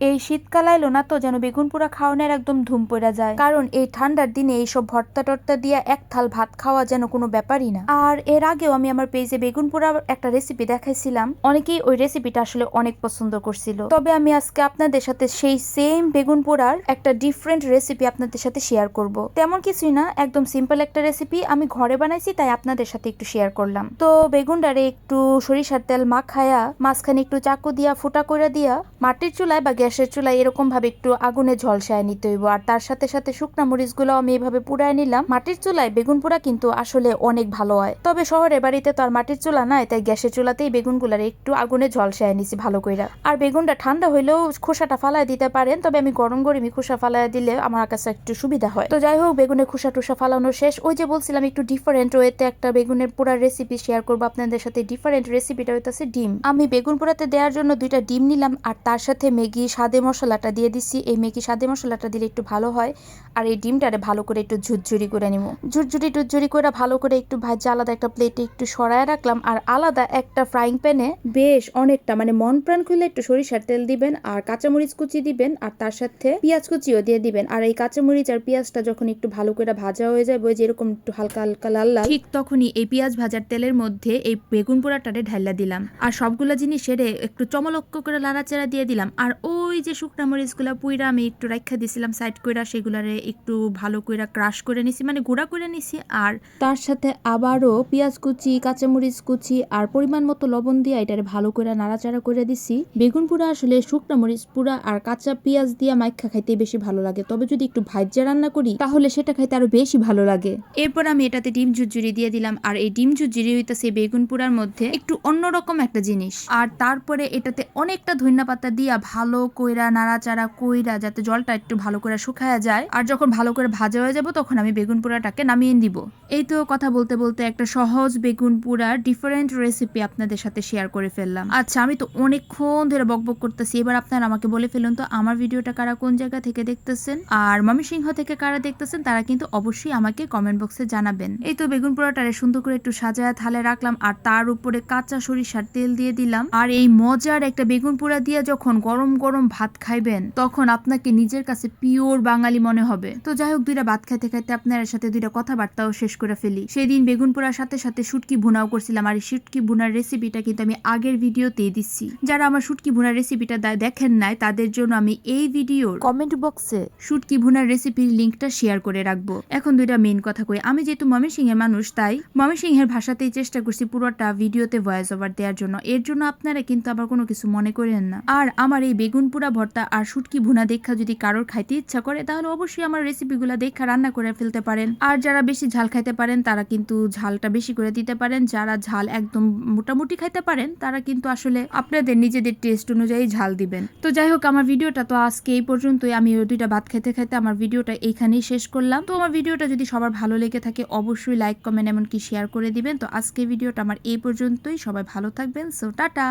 এই শীতকাল আইলো না তো যেন বেগুন পোড়া খাওয়ানোর একদম ধুম পড়া যায়। কারণ এই ঠান্ডার দিনে এইসব ভর্তা টর্তা দিয়ে এক থাল ভাত খাওয়া যেন কোনো ব্যাপারই না। আর এর আগেও আমি আমার পেজে বেগুন পোড়া একটা রেসিপি দেখাইছিলাম। অনেকেই ওই রেসিপিটা আসলে অনেক পছন্দ করছিল। তবে আমি আজকে আপনাদের সাথে সেই সেম বেগুন পোড়ার একটা ডিফারেন্ট রেসিপি আপনাদের সাথে শেয়ার করব। তেমন কিছুই না, একদম সিম্পল একটা রেসিপি আমি ঘরে বানাইছি, তাই আপনাদের সাথে একটু শেয়ার করলাম। তো বেগুনটারে একটু সরিষার তেল মাখায়া, মাঝখানে একটু চাকু দিয়া, ফুটা করে দিয়া, মাটির চুলায় বা গ্যাসের চুলায় এরকম ভাবে একটু আগুনে ঝলসায় নিতে হইব। আর তার সাথে সাথে শুকনা মরিচগুলো আমি এভাবে পুড়ায় নিলাম। মাটির চুলায় বেগুন পোড়া কিন্তু আসলে অনেক ভালো হয়। তবে শহরের বাড়িতে তো আর মাটির চুলা নাই, তাই গ্যাসের চুলাতেই বেগুনগুলার একটু আগুনে ঝলসায় নিছি ভালো কইরা। আর বেগুনটা ঠান্ডা হইলেও খোসাটা ফালায় দিতে পারেন, তবে আমি গরম গরমই খোসা ফালায় দিলে আমার কাছে একটু সুবিধা হয়। তো যাই হোক বেগুনের খোসা টুসা ফালানো শেষ। ওই যে বলছিলাম একটু ডিফারেন্ট ওয়েতে একটা বেগুনের পোড়ার রেসিপি শেয়ার করব আপনাদের সাথে। ডিফারেন্ট রেসিপিটা হইতাছে ডিম। আমি বেগুন পোড়াতে দেওয়ার জন্য দুইটা ডিম নিলাম, আর তার সাথে ম্যাগি স্বাদে মশলাটা দিয়ে দিছি। এই ম্যাগি স্বাদে মশলাটা দিলে একটু ভালো হয়। আর এই ডিমটারে ভালো করে একটু ঝুরঝুরি করে নিব ঝুরঝুরি টুরঝুরি করে ভালো করে একটু ভাজা আলাদা একটা প্লেটে একটু সরায় রাখলাম। আর আলাদা একটা ফ্রাইং প্যানে বেশ অনেকটা মানে মন প্রাণ খুলে একটু সরিষার তেল দিবেন আর কাঁচামরিচ কুচি দিবেন আর তার সাথে পেঁয়াজ কুচিও দিয়ে দিবেন। আর এই কাঁচামরিচ আর পেঁয়াজটা যখন একটু ভালো করে ভাজা হয়ে যাবে, ওই যেরকম একটু হালকা হালকা লাল লাল, ঠিক তখনই এই পেঁয়াজ ভাজার তেলের মধ্যে এই বেগুন পোড়াটারে ঢাইলা দিলাম। আর সবগুলো জিনিস সেরে একটু চমলক্ষ করে লাড়াচাড়া দিয়ে দিলাম। আর ওই যে শুকনা মরিচগুলো পুইরা আমি একটু রাখা দিছিলাম সাইড কইরা সেগুলারে একটু ভালো কইরা ক্রাশ করে নিছি মানে গুঁড়া করে নিছি। আর তার সাথে আবারও পেঁয়াজ কুচি, কাঁচামরিচ কুচি আর পরিমাণ মতো লবণ দিয়ে এটারে ভালো করে নাড়াচাড়া করে দিছি। বেগুন পুরা আসলে শুকনা মরিচ পুরা আর কাঁচা পেঁয়াজ দিয়ে মাইখা খাইতে বেশি ভালো লাগে। তবে যদি একটু ভাজ্যা রান্না করি, তাহলে সেটা খাইতে আরও বেশি ভালো লাগে। এরপর আমি এটাতে ডিম ঝুরঝুরি দিয়ে দিলাম, আর এই ডিম ঝুরঝুরি হইতাছে বেগুন পুরার মধ্যে একটু অন্যরকম একটা জিনিস। আর তারপরে এটাতে অনেকটা ধনিয়া পাতা দিয়া ভালো কইরা, নাড়াচাড়া কইরা যাতে জলটা একটু ভালো করে শুকায়া যায়। আর যখন ভালো করে ভাজা হয়ে যাব, তখন আমি বেগুন পোড়াটাকে নামিয়ে দিব এই তো কথা বলতে বলতে একটা সহজ বেগুন পোড়ার ডিফারেন্ট রেসিপি আপনাদের সাথে শেয়ার করে ফেললাম। আচ্ছা আমি তো অনেকক্ষণ ধরে বকবক করতেছি। এবার আপনারা আমাকে বলে ফেলুন তো, আমার ভিডিওটা কারা কোন জায়গা থেকে দেখতেছেন? আর ময়মনসিংহ থেকে কারা দেখতেছেন, তারা কিন্তু অবশ্যই আমাকে কমেন্ট বক্সে জানাবেন। এই তো বেগুন পোড়াটারে সুন্দর করে একটু সাজায় থালে রাখলাম, আর তার উপরে কাঁচা সরিষার তেল দিয়ে দিলাম। আর এই মজার একটা বেগুন পোড়া দিয়ে যখন গরম গরম ভাত খাইবেন তখন আপনাকে নিজের কাছে পিওর বাঙালি মনে হবে। তো যাই হোক দুইটা ভাত খাইতে খাইতে আপনার সাথে দুইটা কথাবার্তাও শেষ করে ফেলি। সেদিন বেগুন পোড়ার সাথে সাথে শুটকি ভুনাও করছিলাম আর এই শুটকি ভুনার রেসিপিটা কিন্তু আমি আগের ভিডিওতেই দিচ্ছি। যারা আমার শুটকি ভুনার রেসিপিটা দেখেন নাই তাদের জন্য আমি এই ভিডিওর কমেন্ট বক্সে শুটকি ভুনার রেসিপির লিঙ্কটা শেয়ার করে রাখব। এখন দুইটা মেন কথা কই। আমি যেহেতু ময়মনসিংহের মানুষ তাই ময়মনসিংহের ভাষাতেই চেষ্টা করছি পুরোটা ভিডিওতে ভয়েস ওভার দেওয়ার জন্য। এর জন্য আপনারা কিন্তু আবার কোনো কিছু মনে করেন না। আর আমার এই বেগুন পোড়া ভর্তা আর শুটকি ভুনা দেখা যদি কারোর খাইতে ইচ্ছা করে, তাহলে অবশ্যই আমার রেসিপিগুলো দেখা রান্না করে ফেলতে পারেন। আর যারা বেশি ঝাল খাইতে পারেন, তারা কিন্তু ঝালটা বেশি করে দিতে পারেন। যারা ঝাল একদম মোটামুটি খাইতে পারেন, তারা কিন্তু আসলে আপনাদের নিজেদের টেস্ট অনুযায়ী ঝাল দিবেন। তো যাই হোক, আমার ভিডিওটা তো আজকে এই পর্যন্তই। আমি দুইটা ভাত খেতে খেতে আমার ভিডিওটা এইখানেই শেষ করলাম। তো আমার ভিডিওটা যদি সবার ভালো লেগে থাকে, অবশ্যই লাইক কমেন্ট এমনকি শেয়ার করে দিবেন। তো আজকে ভিডিওটা আমার এই পর্যন্তই। সবাই ভালো থাকবেন। So tata!